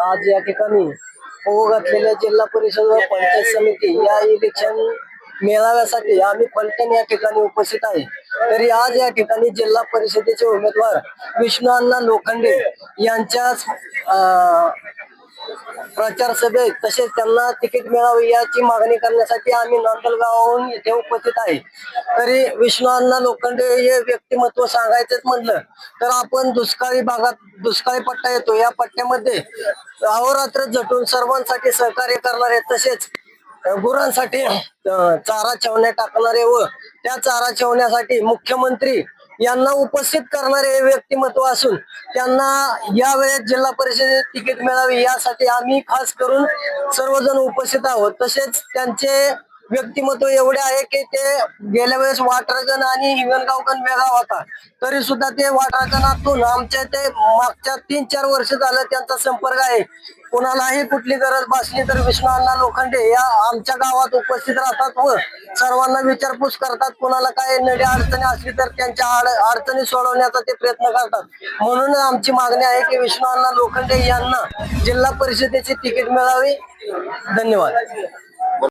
आज या ठिकाणी होऊ घातलेल्या जिल्हा परिषद व पंचायत समिती या इलेक्शन मेळाव्यासाठी आम्ही पलटण या ठिकाणी उपस्थित आहे. तरी आज या ठिकाणी जिल्हा परिषदेचे उमेदवार विष्णू अण्णा लोखंडे यांच्याच अं, प्रचार सभेत तसेच त्यांना तिकीट मिळावे याची मागणी करण्यासाठी आम्ही नांदलगावाहून इथे उपस्थित आहे. तरी विष्णू लोखंडे हे व्यक्तिमत्व सांगायचंच म्हणलं तर आपण दुष्काळी भागात दुष्काळी पट्टा येतो. या पट्ट्यामध्ये अहोरात्र झटून सर्वांसाठी सहकार्य करणारे तसेच गुरांसाठी चारा छावण्या टाकणारे व त्या चारा छावण्यासाठी मुख्यमंत्री यांना उपस्थित करणारे हे व्यक्तिमत्व असून त्यांना यावेळेस जिल्हा परिषदेत तिकीट मिळावे यासाठी आम्ही खास करून सर्वजण उपस्थित आहोत. तसेच त्यांचे व्यक्तिमत्व एवढे आहे की ते गेल्या वेळेस वाटरगण आणि हिंगणगावकण वेगळा होता. तरी सुद्धा ते वाटरगणातून आमच्या ते मागच्या तीन चार वर्ष झालं त्यांचा संपर्क आहे. कोणालाही कुठली गरज भासली तर विष्णू लोखंडे या आमच्या गावात उपस्थित राहतात व सर्वांना विचारपूस करतात. कोणाला काय नडी अडचणी असली तर त्यांच्या अडचणी सोडवण्याचा ते प्रयत्न करतात. म्हणून आमची मागणी आहे की विष्णू लोखंडे यांना जिल्हा परिषदेची तिकीट मिळावी. धन्यवाद.